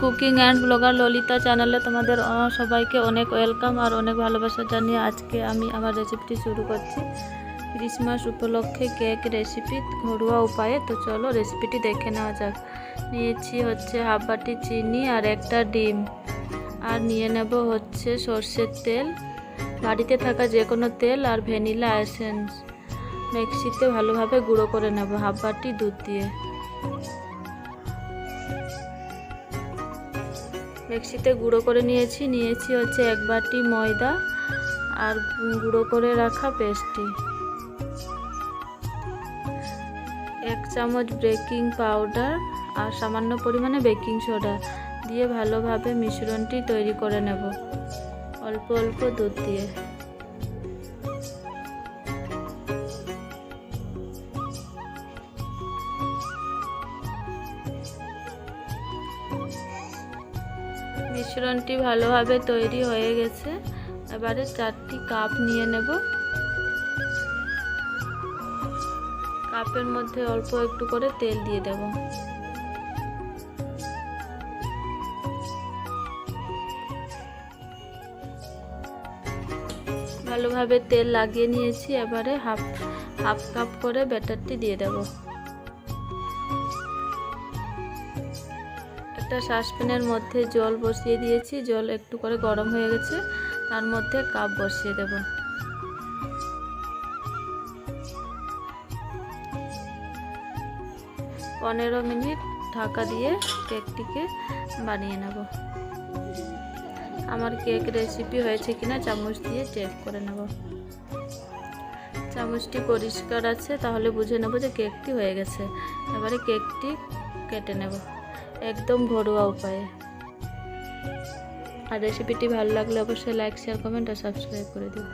Cooking and blogger Lalita চ্যানেলে তোমাদের সবাইকে অনেক ওয়েলকাম আর অনেক ভালোবাসা জানিয়ে আজকে আমি আমার রেসিপিটি শুরু করছি। ক্রিসমাস উপলক্ষে কেক রেসিপি ঘরোয়া উপায়ে। তো চলো রেসিপিটি দেখে নেওয়া যাক। নিয়েছি হচ্ছে হাফ বাটি চিনি আর একটা ডিম। আর নিয়ে নেব হচ্ছে সর্ষের তেল। বাড়িতে থাকা যে কোনো তেল আর ভ্যানিলা এসেন্স। মিক্সিতে ভালোভাবে গুঁড়ো করে নেব হাফ বাটি দুধ দিয়ে। মিক্সিতে গুঁড়ো করে নিয়েছি। নিয়েছি হচ্ছে এক বাটি ময়দা আর গুঁড়ো করে রাখা পেস্টটি। এক চামচ বেকিং পাউডার আর সামান্য পরিমাণে বেকিং সোডা দিয়ে ভালোভাবে মিশ্রণটি তৈরি করে নেব। অল্প অল্প দুধ দিয়ে। মিশ্রণটি ভালোভাবে তৈরি হয়ে গেছে। এবারে চারটি কাপ নিয়ে নেব। কাপের মধ্যে অল্প একটু করে তেল দিয়ে দেব। ভালোভাবে তেল লাগিয়ে নিয়েছি। এবারে হাফ হাফ কাপ করে ব্যাটারটি দিয়ে দেব। একটা সসপ্যানের মধ্যে জল বসিয়ে দিয়েছি। জল একটু করে গরম হয়ে গেছে। তার মধ্যে কাপ বসিয়ে দেব। পনেরো মিনিট ঢাকা দিয়ে কেকটিকে বানিয়ে নেব। আমার কেক রেসিপি হয়েছে কিনা চামচ দিয়ে চেক করে নেব। চামচটি পরিষ্কার আছে, তাহলে বুঝে নেব যে কেকটি হয়ে গেছে। এবারে কেকটি কেটে নেব। একদম ঘরোয়া উপায়ে। আর রেসিপিটি ভালো লাগলে অবশ্যই লাইক শেয়ার কমেন্ট আর সাবস্ক্রাইব করে দিও।